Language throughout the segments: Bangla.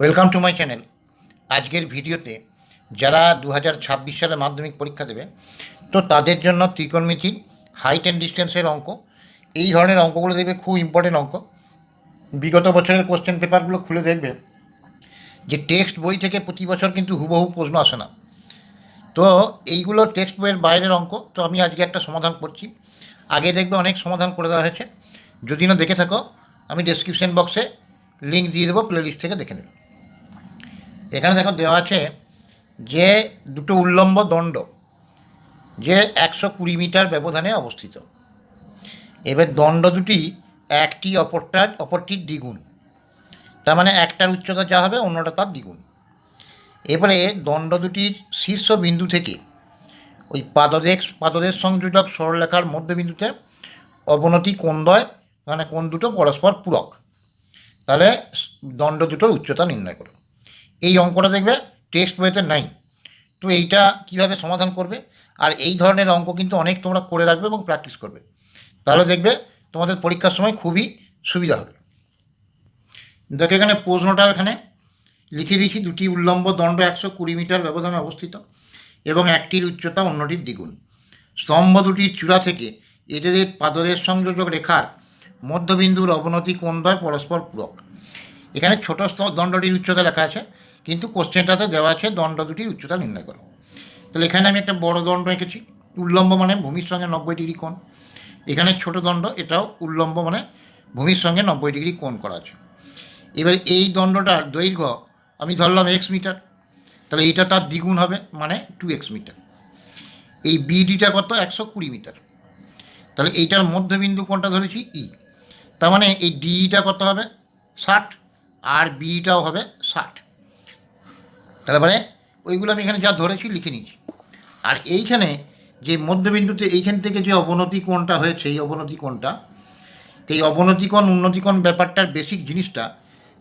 ওয়েলকাম টু মাই চ্যানেল আজকের ভিডিওতে যারা দু ছাব্বিশ সালে মাধ্যমিক পরীক্ষা দেবে, তো তাদের জন্য ত্রিকোণমিতির হাইট অ্যান্ড ডিস্টেন্সের অঙ্ক, এই ধরনের অঙ্কগুলো দেখবে, খুব ইম্পর্টেন্ট অঙ্ক। বিগত বছরের কোশ্চেন পেপারগুলো খুলে দেখবে যে টেক্সট বই থেকে প্রতি বছর কিন্তু হুবহু প্রশ্ন আসে না। তো এইগুলো টেক্সট বইয়ের বাইরের অঙ্ক, তো আমি আজকে একটা সমাধান করছি। আগে দেখবে অনেক সমাধান করে দেওয়া হয়েছে। যদি না দেখে থাকো, আমি ডেসক্রিপশন বক্সে লিঙ্ক দিয়ে দেবো প্লেলিস্ট থেকে দেখে নেবে। এখানে দেখো দেওয়া আছে যে দুটো উল্লম্ব দণ্ড, যে একশো কুড়ি মিটার ব্যবধানে অবস্থিত। এবার দণ্ড দুটি একটি অপরটার অপরটির দ্বিগুণ। তার মানে একটার উচ্চতা যা হবে, অন্যটা তার দ্বিগুণ। এবারে দণ্ড দুটির শীর্ষ বিন্দু থেকে ওই পাদদেশ পাদদেশ সংযোজক সরলরেখার মধ্যবিন্দুতে অবনতি কোণদ্বয় মানে কোন দুটো পরস্পর পূরক। তাহলে দণ্ড দুটোর উচ্চতা নির্ণয় করো। এই অঙ্কটা দেখবে টেক্সট বইতে নাই। তো এইটা কীভাবে সমাধান করবে? আর এই ধরনের অঙ্ক কিন্তু অনেক তোমরা করে রাখবে এবং প্র্যাকটিস করবে। তাহলে দেখবে তোমাদের পরীক্ষার সময় খুবই সুবিধা হবে। দেখো এখানে প্রশ্নটা এখানে লিখে দিয়েছি। দুটি উল্লম্ব দণ্ড একশো কুড়ি মিটার ব্যবধানে অবস্থিত এবং একটির উচ্চতা অন্যটির দ্বিগুণ। স্তম্ভ দুটির চূড়া থেকে এদের পাদদেশ সংযোজক রেখার মধ্যবিন্দুর অবনতি কোণদ্বয় পরস্পর পূরক। এখানে ছোট দণ্ডটির উচ্চতা লেখা আছে। কোশ্চেনটাতে দেওয়া আছে, দণ্ড দুটির উচ্চতা নির্ণয় করো। তাহলে এখানে আমি একটা বড় দণ্ড এঁকেছি, উল্লম্ব মানে ভূমির সঙ্গে নব্বই ডিগ্রি কোণ। এখানে ছোট দণ্ড, এটাও উল্লম্ব মানে ভূমির সঙ্গে নব্বই ডিগ্রি কোণ করা আছে। এবার এই দণ্ডটার দৈর্ঘ্য, আমি ধরলাম এক্স মিটার, তাহলে এইটা তার দ্বিগুণ হবে মানে টু এক্স মিটার। এই বিডিটা কত? একশো কুড়ি মিটার। তাহলে এইটার মধ্যবিন্দু কোনটা ধরেছি ই তার মানে এই ডিটা কত হবে? ষাট, আর বিটাও হবে ষাট। তাহলে মানে ওইগুলো আমি এখানে যা ধরেছি লিখে নিয়েছি। আর এইখানে যে মধ্যবিন্দুতে এইখান থেকে যে অবনতি কোণটা হয়েছে, এই অবনতি কোণটা, এই অবনতি কোণ, উন্নতি কোণ ব্যাপারটার বেসিক জিনিসটা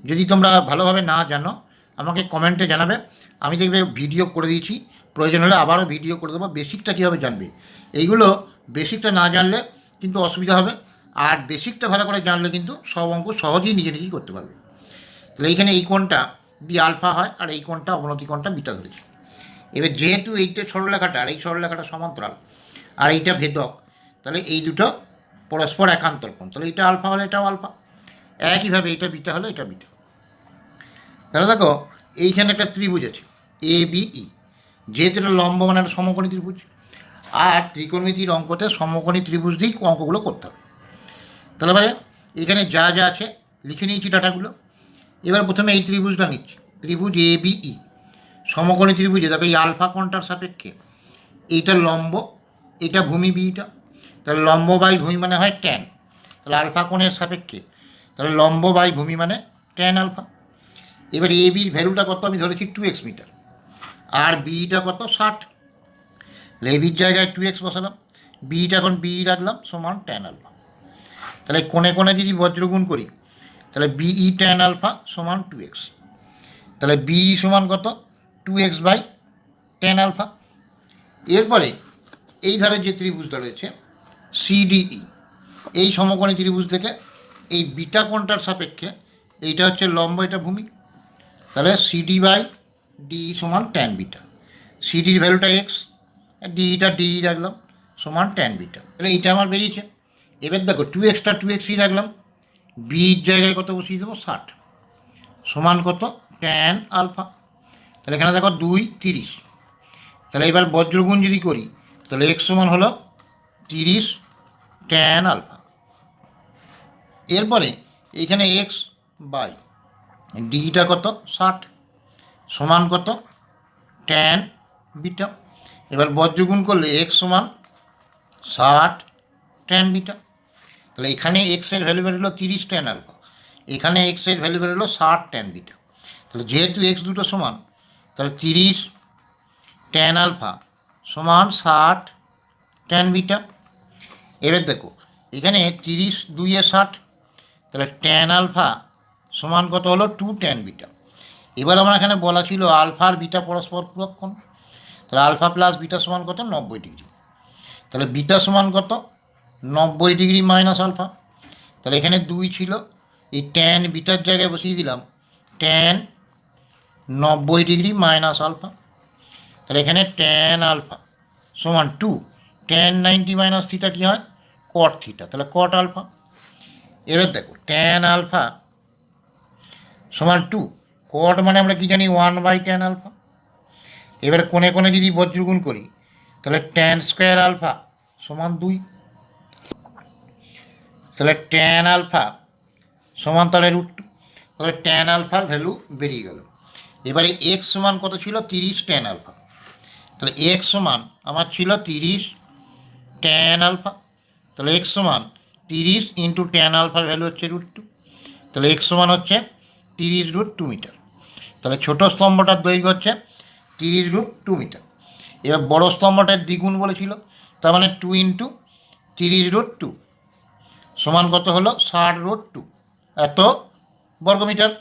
যদি তোমরা ভালোভাবে না জানো, আমাকে কমেন্টে জানাবে। আমি দেখবে ভিডিও করে দিয়েছি। প্রয়োজন হলে আবারও ভিডিও করে দেবো। বেসিকটা কীভাবে জানবে? এইগুলো বেসিকটা না জানলে কিন্তু অসুবিধা হবে। আর বেসিকটা ভালো করে জানলে কিন্তু সব অঙ্ক সহজেই নিজে নিজেই করতে পারবে। তাহলে এইখানে এই কোণটা বি আলফা হয় আর এই কোণটা অবনতি কোণটা বিটা ধরেছি এবার যেহেতু এইটা সরলরেখাটা, আর এই সরলরেখাটা সমান্তরাল, আর এইটা ভেদক, তাহলে এই দুটো পরস্পর একান্তর কোণ। তাহলে এটা আলফা হলে এটাও আলফা একইভাবে এটা বিটা হলে এটা বিটা। তাহলে দেখো, এইখানে একটা ত্রিভুজ আছে এ বি ই যেহেতু এটা লম্ব মানে একটা সমকোণী ত্রিভুজ, আর ত্রিকোণমিতির অঙ্কতে সমকোণী ত্রিভুজ দিয়েই অঙ্কগুলো করতে হবে। তাহলে এবারে এখানে যা যা আছে, লিখে নিয়েছি ডাটাগুলো। এবার প্রথমে এই ত্রিভুজটা নিচ্ছি। ত্রিভুজ এ বি ই সমকোণী ত্রিভুজে দেখো এই আলফা কোণটার সাপেক্ষে। এইটা লম্ব, এটা ভূমি বিটা তাহলে লম্ব বাই ভূমি মানে হয় ট্যান তাহলে আলফা কোণের সাপেক্ষে। তাহলে লম্ব বাই ভূমি মানে ট্যান আলফা। এবার এ বির ভ্যালুটা কত? আমি ধরেছি টু এক্স মিটার। আর বিটা কত? ষাট। তাহলে এ বির জায়গায় টু এক্স বসালাম। বিটা এখন বি রাখলাম, সমান ট্যান আলফা। তাহলে কোণে কোণে যদি বজ্রগুণ করি তাহলে বিই ট্যান আলফা সমান টু এক্স তাহলে বি সমান কত? Two x by tan alpha এরপরে এই ধারে যে ত্রিভুজটা রয়েছে সিডিই এই সমকোণী ত্রিভুজ থেকে এই বিটা কোণটার সাপেক্ষে এইটা হচ্ছে লম্ব, এটা ভূমি। তাহলে সিডি বাই ডি সমান ট্যান বিটা। সিডির ভ্যালুটা এক্স ডিটা ডি রাখলাম সমান ট্যান বিটা। তাহলে এইটা আমার বেরিয়েছে। এবার দেখো টু এক্সটা টু এক্সই রাখলাম। বির জায়গায় কত বসিয়ে দেবো? ষাট। সমান কত? ট্যান আলফা তাহলে এখানে দেখো দুই, তিরিশ। তাহলে এবার বজ্রগুণ যদি করি, তাহলে এক্স সমান হলো তিরিশ ট্যান আলফা এরপরে এইখানে এক্স বাই ডিটা কত? ষাট। সমান কত? Tan beta. এবার বজ্রগুণ করলে এক্স সমান ষাট ট্যান বিটা। তাহলে এখানে এক্স এক্সের ভ্যালু বেরোলো তিরিশ ট্যান আলফা এখানে এক্স এক্সের ভ্যালু বেরোলো ষাট ট্যান বিটা তাহলে যেহেতু এক্স দুটো সমান, তাহলে তিরিশ ট্যান আলফা সমান ষাট ট্যান বিটা এবার দেখো, এখানে তিরিশ দুইয়ে ষাট, তাহলে ট্যান আলফা সমান কত হলো? টু ট্যান বিটা এবার আমার এখানে বলা ছিল আলফা আর বিটা পরস্পর পূরক কোণ তাহলে আলফা প্লাস বিটা সমান কত? নব্বই ডিগ্রি তাহলে বিটা সমান কত? নব্বই ডিগ্রি মাইনাস আলফা। তাহলে এখানে দুই ছিল। এই ট্যান বিটার জায়গায় বসিয়ে দিলাম। ট্যান নব্বই ডিগ্রি মাইনাস আলফা। তাহলে এখানে ট্যান আলফা সমান two tan ninety minus theta কী হয়? কট থিটা তাহলে কট আলফা। এবার দেখো ট্যান আলফা সমান টু কট মানে আমরা কি জানি? One by tan alpha. এবার কোণে কোণে যদি বজ্রগুণ করি, তাহলে ট্যান স্কোয়ার আলফা সমান দুই। তাহলে ট্যান আলফা সমান তাহলে রুট তাহলে ট্যান আলফার ভ্যালু বেরিয়ে গেল। এবারে এক্স সমান কত ছিল? তিরিশ ট্যান আলফা তাহলে এক্স সমান আমার ছিল তিরিশ ট্যান আলফা তাহলে এক্স সমান তিরিশ ইন্টু ট্যান আলফার ভ্যালু হচ্ছে রুট টু তাহলে এক্স সমান হচ্ছে তিরিশ রুট টু মিটার তাহলে ছোটো স্তম্ভটার দৈর্ঘ্য হচ্ছে তিরিশ রুট টু মিটার এবার বড় স্তম্ভটার দ্বিগুণ বলেছিল, তার মানে টু ইন্টু তিরিশ রুট টু সমান কত হলো? ষাট রোড টু এত বর্গমিটার।